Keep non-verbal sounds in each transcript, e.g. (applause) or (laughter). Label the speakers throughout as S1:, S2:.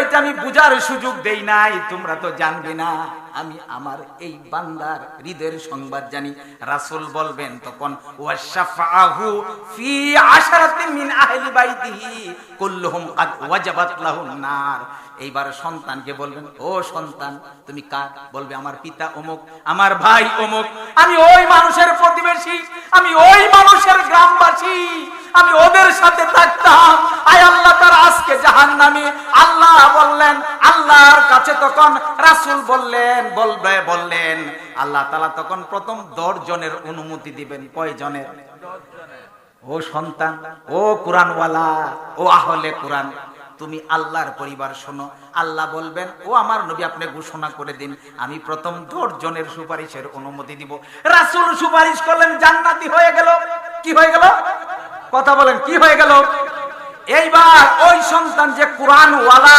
S1: কইতে আমি বুঝার সুযোগ দেই নাই, তোমরা তো জানবে না। আমি আমার এই বান্দার হৃদয়ের সংবাদ জানি। রাসুল বলবেন তখন ওয়াশাফাহু ফি আশারাতিন মিন আহলি বাইতিহি, কুল্লুহুম কাদ ওয়াজাবাত লাহুন নার। এইবার সন্তানকে বলবেন, ও সন্তান, তুমি কার? বলবে, আমার পিতা অমুক, আমার ভাই অমুক, আমি ওই মানুষের প্রতিবেশী, আমি ওই মানুষের গ্রামবাসী, আমি ওদের সাথে থাকতাম। আয় আল্লাহ, তার আজকে জাহান্নামী আল্লাহ বললেন, আল্লাহর কাছে তখন রাসূল বললেন, বলবে, বললেন, আল্লাহ তালা তখন প্রথম দশ জনের অনুমতি দিবেন কয় জনের ও সন্তান, ও কোরআনওয়ালা, ও আহলে কোরআন। তুমি আল্লাহর পরিবার শোনো। আল্লাহ বলবেন, ও আমার নবী, আপনি ঘোষণা করে দিন। আমি প্রথম জনের সুপারিশের অনুমতি দিব। রাসুল সুপারিশ করলেন, জান্নাতি হয়ে গেল। কি হয়ে গেল? কথা বলেন, কি হয়ে গেল? এইবার ওই সন্তান যে কোরআন ওয়ালা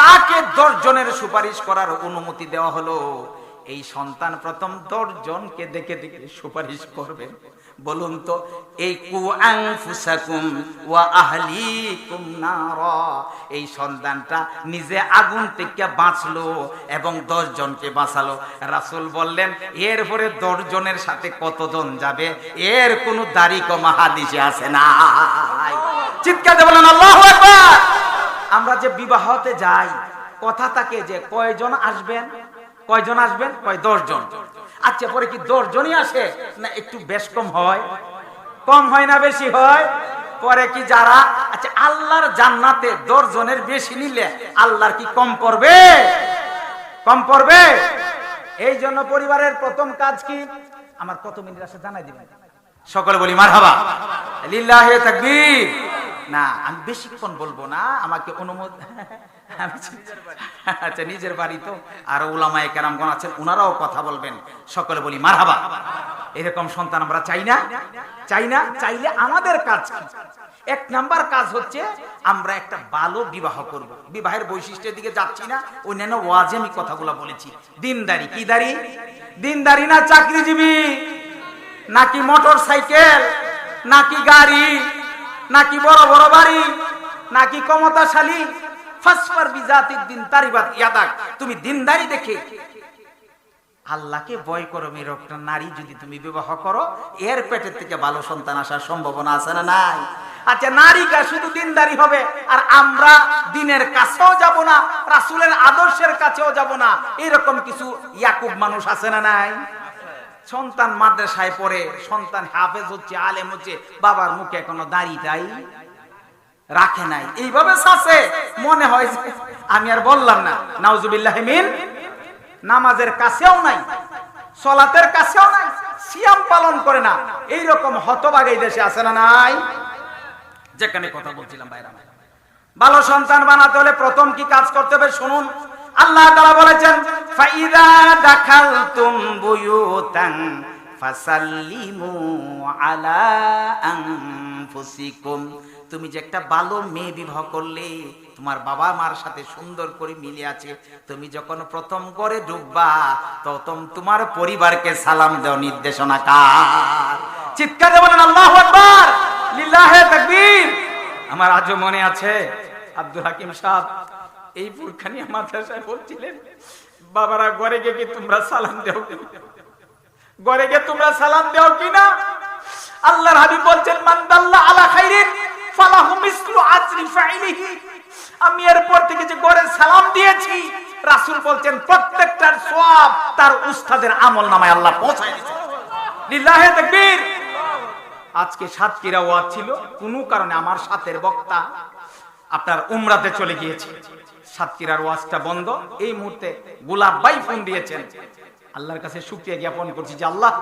S1: তাকে জনের সুপারিশ করার অনুমতি দেওয়া হলো। এই সন্তান প্রথম জনকে দেখে দেখে সুপারিশ করবেন বলুন তো এই কুআং ফুসাকুম ওয়া আহলিকুম নারা। এই সন্তানটা নিজে আগুন থেকে বাঁচলো এবং দশ জনকে বাঁচালো। রাসূল বললেন, এরপরে দশ জনের সাথে কতজন যাবে? এর কোনো দাড়ি কমা হাদিসে আছে না। চিৎকার বলেন আল্লাহু আকবার! আমরা যে বিবাহতে যাই, কথা থাকে যে কয়জন আসবেন? কয়জন আসবেন? কয় দশ জন? আচ্ছা পরে কি দশ জনই আসে? না, একটু বেশ কম হয়। কম হয় না, বেশি হয়? পরে কি যারা? আচ্ছা আল্লাহর জান্নাতে দশ জনের বেশি নিলে আল্লাহর কি কম পড়বে? কম পড়বে? এই জন্য পরিবারের প্রথম কাজ কি? আমার কত মিনিট আছে, জানাই দিবেন। সকলে বলি মার হাবা লিল্লাহে তাকবীর। না, আমি বেশিক্ষণ বলব না, আমাকে অনুমতি আমি (laughs) আচ্ছা নিজের বাড়ি তো আর ওলামায়ে কেরামগণ আছেন ওনারাও কথা বলবেন। সকলে বলি মার হাবা এরকম সন্তান আমরা চাই না। চাই না, চাইলে আমাদের কাজ এক নাম্বার কাজ হচ্ছে আমরা একটা ভালো বিবাহ করব। বিবাহের বৈশিষ্ট্যের দিকে যাচ্ছি না, অন্যান্য ওয়াজে আমি কথাগুলো বলেছি। দিনদারি কি দাড়ি? দিনদারি না চাকরিজীবী? নাকি মোটর সাইকেল? নাকি গাড়ি? নাকি বড় বড় বাড়ি? নাকি ক্ষমতাশালী? ফাসফার বিজাতির দিন তারিবাত ইয়াদাক তুমি দিনদারি দেখে আল্লাহকে করো মেয়ের একটা নারী যদি তুমি বিবাহ করো, এর পেটের থেকে ভালো সন্তান আসার সম্ভাবনা আছে না নাই? আচ্ছা শুধু দিনদারি হবে, আর আমরা দিনের কাছেও যাব না, রাসূলের আদর্শের কাছেও যাব না, এরকম কিছু ইয়াকুব মানুষ আছে না নাই? সন্তান মাদ্রাসায় পড়ে, সন্তান হাফেজ হচ্ছে, আলেম হচ্ছে, বাবার মুখে এখনও দাড়িটাই রাখে নাই। এইভাবে শাসে মনে হয় যে আমি আর বললাম না। নাউজুবিল্লাহ মিন, নামাজের কাছেও নাই, সলাতের কাছেও নাই, সিয়াম পালন করে না। এই রকম হতবাগ এই দেশে আছে না নাই? যেখানে কথা বলছিলাম বাইরে ভালো সন্তান বানাতে হলে প্রথম কি কাজ করতে হবে শুনুন। আল্লাহ তাআলা বলেছেন, ফাইদা দাখালতুম বুয়ুতান ফাসাল্লিমু আলা আনফুসিকুম। তুমি যে একটা ভালো মেয়ে বিবাহ করলে, তোমার বাবা মার সাথে সুন্দর করে মিলে আছে। তুমি যখন প্রথম করে ঢুকবা তখন তোমার পরিবারকে সালাম দেওয়া নির্দেশনা কার? চিৎকার বলেন, আল্লাহু আকবার! লিল্লাহে তাকবীর। আমার আজও মনে আছে, আব্দুল হাকিম সাহেব এই পুরখানি মাদ্রাসায় বলছিলেন, বাবারা, ঘরে গিয়ে কি তোমরা সালাম দেও? ঘরে গিয়ে তোমরা সালাম আল্লাহর হাবিব বলছেন আলা খাইরিন ফালাহু মিসলু আজরি ফাইলিহি। আমি এরপর থেকে যে ঘরে সালাম দিয়েছি, রাসূল বলছেন, প্রত্যেকটার সওয়াব তার উস্তাদের আমল নামায় আল্লাহ পৌঁছায় তাকবীর। আজকে সাতক্ষীরা ওয়াজ ছিল, কোনো কারণে আমার সাথের বক্তা আপনার উমরাতে চলে গিয়েছে। সাতক্ষীরার ওয়াজটা বন্ধ। এই মুহূর্তে গোলাপ বাই ফোন দিয়েছেন। আল্লাহর কাছে শুক্রিয়া জ্ঞাপন করছি যে আল্লাহ,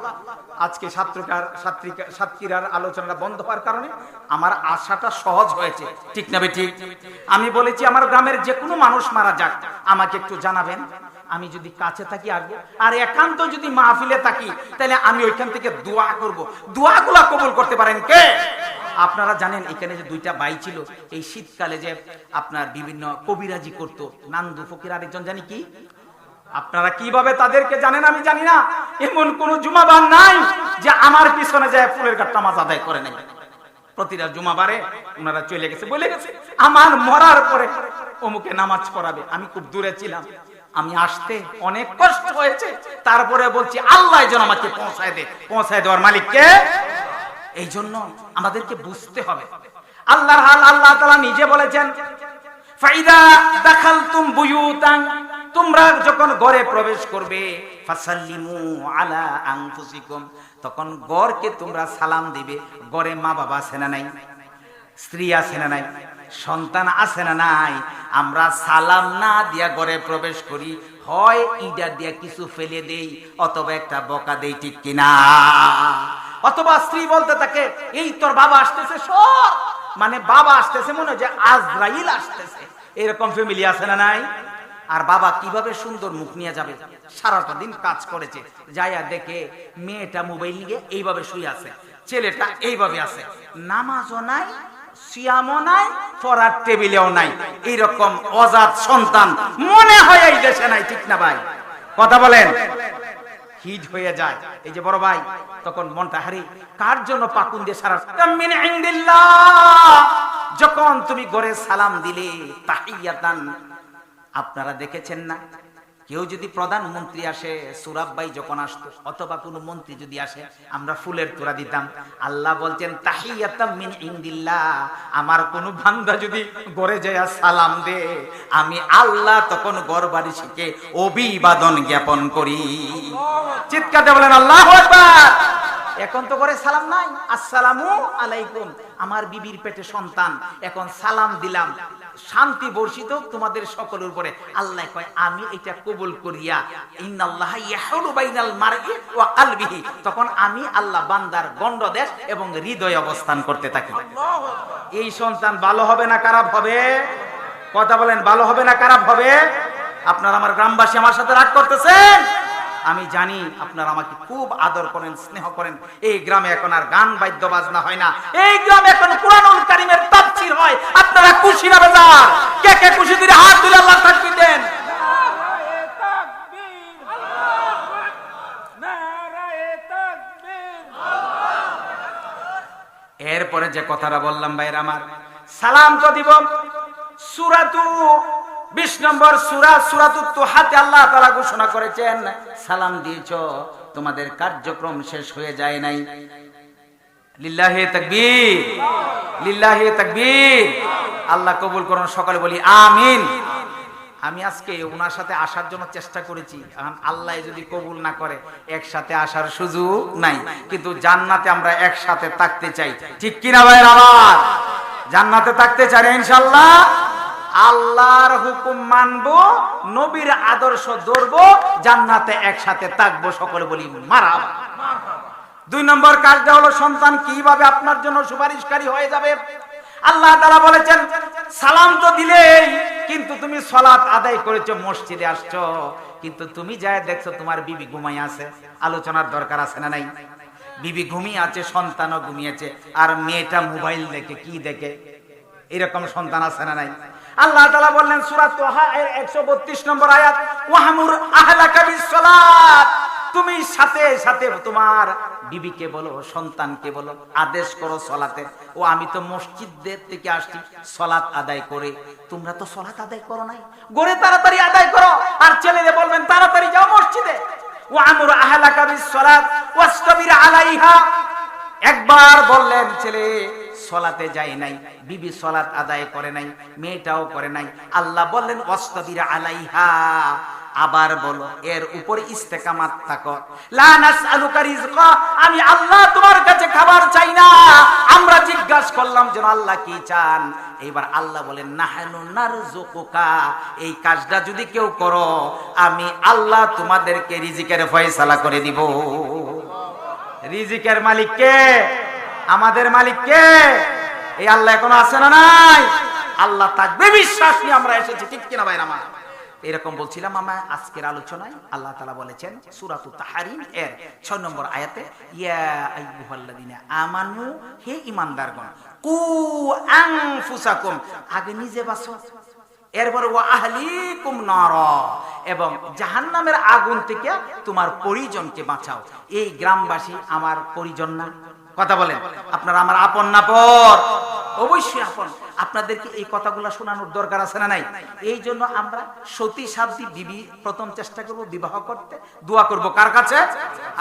S1: আজকে ছাত্রকার, ছাত্রিকা সাতক্ষীরার আলোচনাটা বন্ধ হওয়ার কারণে আমার আশাটা সহজ হয়েছে। ঠিক না ঠিক আমি বলেছি আমার গ্রামের যে কোনো মানুষ মারা যাক, আমাকে একটু জানাবেন। আমি যদি কাছে থাকি আসব। আর একান্ত যদি মাহফিলে থাকি, তাহলে আমি ওইখান থেকে দোয়া করব। দোয়াগুলা কবুল করতে পারেন কে? আপনারা জানেন, এখানে যে দুইটা বাই ছিল, এই শীতকালে যে আপনার বিভিন্ন কবিরাজি করত, নান্দু ফকির আরেকজন জানি কি? আপনারা কীভাবে তাদেরকে জানেন আমি জানি না। এমন কোন জুমাবার নাই যে আমার পিছনে যায় ফুলের গাঠটা মাছ আদায় করে নেই প্রতিটা জুমাবারে ওনারা চলে গেছে, বলে গেছে, আমার মরার পরে অমুকে নামাজ পড়াবে। আমি খুব দূরে ছিলাম। আমি আসতে অনেক কষ্ট হয়েছে। তারপরে বলছি, আল্লাহ যেন আমাকে পৌঁছায় দে। পৌঁছায় দেওয়ার মালিককে এই জন্য আমাদেরকে বুঝতে হবে। আল্লাহর হাল আল্লাহ তাআলা নিজে বলেছেন, ফাইদা দাখালতুম বুয়ুতান তোমরা যখন ঘরে প্রবেশ করবে তখন গড়কে তোমরা সালাম দিবে। গড়ে মা বাবা আছে না নাই? স্ত্রী আছে না নাই? সন্তান আছে না নাই? আমরা সালাম না দিয়া ঘরে প্রবেশ করি, হয় ইডা দিয়া কিছু ফেলে দেই, অথবা একটা বকা দেই, ঠিক কিনা? অথবা স্ত্রী বলতে থাকে, এই তোর বাবা আসতেছে, সর! মানে বাবা আসতেছে মনে হয় যে আজরাইল আসতেছে। এরকম ফ্যামিলি আছে না নাই? আর বাবা কীভাবে সুন্দর মুখ নিয়ে যাবে? সারাটা দিন কাজ করেছে। যাইয়া দেখে মেয়েটা মোবাইল নিয়ে এইভাবে শুয়ে আছে, ছেলেটা এইভাবে আছে। নামাজও নাই কথা বলেন। হিট হয়ে যায়। এই যে বড় ভাই, তখন মনটা কার জন্য পাকুন দিয়ে সারা যখন তুমি ঘরে সালাম দিলে, তাহিয়াতান আপনারা দেখেছেন না? কেউ যদি প্রধানমন্ত্রী আসে, সুরাব্বাই যখন আসতো, অথবা কোনো মন্ত্রী যদি আসে, আমরা ফুলের তোরা দিতাম। আল্লাহ বলছেন মিন ইনদিল্লাহ। আমার কোনো বান্দা যদি গড়ে যায়, সালাম দে। আমি আল্লাহ তখন গড় বাড়ি শিখে অভিবাদন জ্ঞাপন করি। চিৎকারতে বলেন, আল্লাহ এখন তো করে সালাম নাই। আসসালামু আলাইকুম। আমার বিবির পেটে সন্তান। এখন সালাম দিলাম। শান্তি বর্ষিত তোমাদের সকলের উপরে। আল্লাহ কয় আমি এটা কবুল করিয়া ইন্নাল্লাহ ইয়াহুলু বাইনাল মারই ওয়া কলবিহি। তখন আমি আল্লাহ বান্দার গণ্ডদেশ এবং হৃদয় অবস্থান করতে থাকি। এই সন্তান ভালো হবে না খারাপ হবে? কথা বলেন ভালো হবে না খারাপ হবে? আপনারা আমার গ্রামবাসী আমার সাথে রাগ করতেছেন? আমি জানি আপনারা আমাকে খুব আদর করেন স্নেহ করেন। এই গ্রামে এখন আর গান বাদ্য বাজনা হয় না। এই গ্রামে এখন কোরআনুল কারিমের তাফসীর হয়। না কে কে খুশি দিলে হাত তুলে আল্লাহ তাকবীর দেন? এরপরে যে কথাটা বললাম ভাইয়ের আমার, সালাম তো দিব সুরাতু, বিশ নম্বর সুরা, সুরাতু তোহাতে আল্লাহ তারা ঘোষণা করেছেন, সালাম দিয়েছ, তোমাদের কার্যক্রম শেষ হয়ে যায় নাই। লিল্লাহে তাকবীর লিল্লাহে তাকবীর। আল্লাহ কবুল করুন, সকালে বলি আমিন। আমি আজকে ওনার সাথে আসার জন্য চেষ্টা করেছি। এখন আল্লাহ যদি কবুল না করে, একসাথে আসার সুযোগ নাই। কিন্তু জান্নাতে আমরা একসাথে থাকতে চাই। ঠিক কিনা ভাইয়ের আবার জান্নাতে থাকতে চাই ইনশাল্লাহ আল্লাহর হুকুম মানবো, নবীর আদর্শ ধরবো, জান্নাতে একসাথে থাকব, সকলে বলি মারা দুই নম্বর কাজটা হলো সন্তান কীভাবে আপনার জন্য সুপারিশকারী হয়ে যাবে? আল্লাহ তাআলা বলেছেন, সালাম তো দিলেই, কিন্তু তুমি সলাৎ আদায় করেছ, মসজিদে আসছো। কিন্তু তুমি যায় দেখছ তোমার বিবি ঘুমাই আছে। আলোচনার দরকার আছে না নাই? বিবি ঘুমিয়ে আছে, সন্তানও ঘুমিয়েছে আর মেয়েটা মোবাইল দেখে, কি দেখে? এরকম সন্তান আছে না নাই? আল্লাহ তাআলা বললেন, সূরা তোহা এর 132 নম্বর আয়াত, ওয়াহমুর আহলাকা বিসসালাত তুমি সাথে সাথে তোমার বিবিকে বলো, সন্তানকে বলো, আদেশ করো সলাতে। ও, আমি তো মসজিদের থেকে আসছি সলাত আদায় করে। তোমরা তো সলাত আদায় করো নাই। গড়ে তাড়াতাড়ি আদায় করো। আর ছেলেরে বলবেন, তাড়াতাড়ি যাও মসজিদে। ও, আমর আহলাকা বিসসালাত ওয়াসতাবির আলাইহা। একবার বললেন, ছেলে, সলাতে যায় নাই। বিবি সলাত আদায় করে নাই, মেয়েটাও করে নাই। আল্লাহ বললেন অস্তবির আলাইহা। আবার বলো, এর উপর ইস্তেকামাত থাকো। লা নাসআলুকা রিজকা আমি আল্লাহ তোমার কাছে খাবার চাই না। আমরা জিজ্ঞাসা করলাম, যেন আল্লাহ কি চান? এইবার আল্লাহ বলেন, নাহানু নারজুকুকা এই কাজটা যদি কেউ করো, আমি আল্লাহ তোমাদেরকে রিজিকের ফয়সালা করে দিব। রিজিকের মালিক কে? আমাদের মালিক কে? এই আল্লাহ এখনও আছে না নাই? আল্লাহ থাকবে, বিশ্বাস নিয়ে আমরা এসেছি, ঠিক কিনা ভাই আমার? এরকম বলছিলাম আমরা আজকের আলোচনায় আল্লাহ তালা বলেছেন সুরাতু তাহারিম এর ছয় নম্বর আয়াতে, ইয়া আমানু, হে ঈমানদারগণ, কু আনফুসাকুম, আগে নিজে বাঁচো। এরপর ওয়া আহলিকুম নর, এবং জাহান্নামের আগুন থেকে তোমার পরিজনকে বাঁচাও। এই গ্রামবাসী আমার পরিজন না। কথা বলেন, আপনারা আমার আপন না পর। অবশ্যই আপন। আপনাদেরকে এই কথাগুলো শোনানোর দরকার আছে না নাই? এই জন্য আমরা সতী সাধ্যী বিবি প্রথম চেষ্টা করব বিবাহ করতে। দোয়া করব কার কাছে?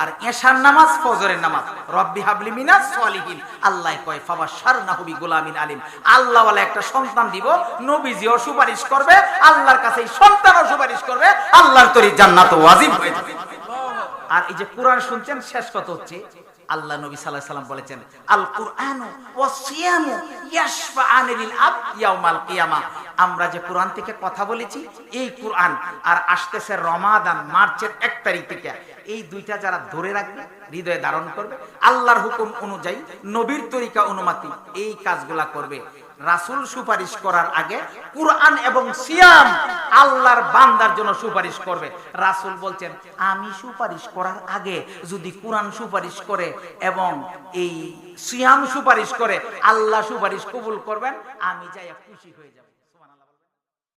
S1: আর এশার নামাজ, ফজরের নামাজ। রব্বি হাবলি মিনাস সলিহিন। আল্লাহ কয় ফাবা শারনা হবি গোলামিন আলিম। আল্লাহ ওয়ালা একটা সন্তান দিব, নবীজিও সুপারিশ করবে, আল্লাহর কাছে এই সন্তানও সুপারিশ করবে, আল্লাহর তরি জান্নাত ওয়াজিব হয়ে যাবে। আর এই যে কোরআন শুনছেন, শেষ কথা হচ্ছে আল্লাহ নবী সাল্লাহ সাল্লাম বলেছেন আল কুরআন ও সিয়াম ইয়াশফা আনিল আব ইয়াউমাল কিয়ামা। আমরা যে কোরআন থেকে কথা বলেছি, এই কোরআন আর আসতেছে রমাদান, মার্চের এক তারিখ থেকে। এই দুইটা যারা ধরে রাখবে, হৃদয়ে ধারণ করবে, আল্লাহর হুকুম অনুযায়ী নবীর তরিকা অনুমাতি, এই কাজগুলা করবে। রাসূল সুপারিশ করার আগে কুরআন এবং সিয়াম আল্লাহর বান্দার জন্য সুপারিশ করবে। রাসুল বলছেন, আমি সুপারিশ করার আগে যদি কুরআন সুপারিশ করে এবং এই সিয়াম সুপারিশ করে, আল্লাহ সুপারিশ কবুল করবেন, আমি যাই খুশি হয়ে যাব।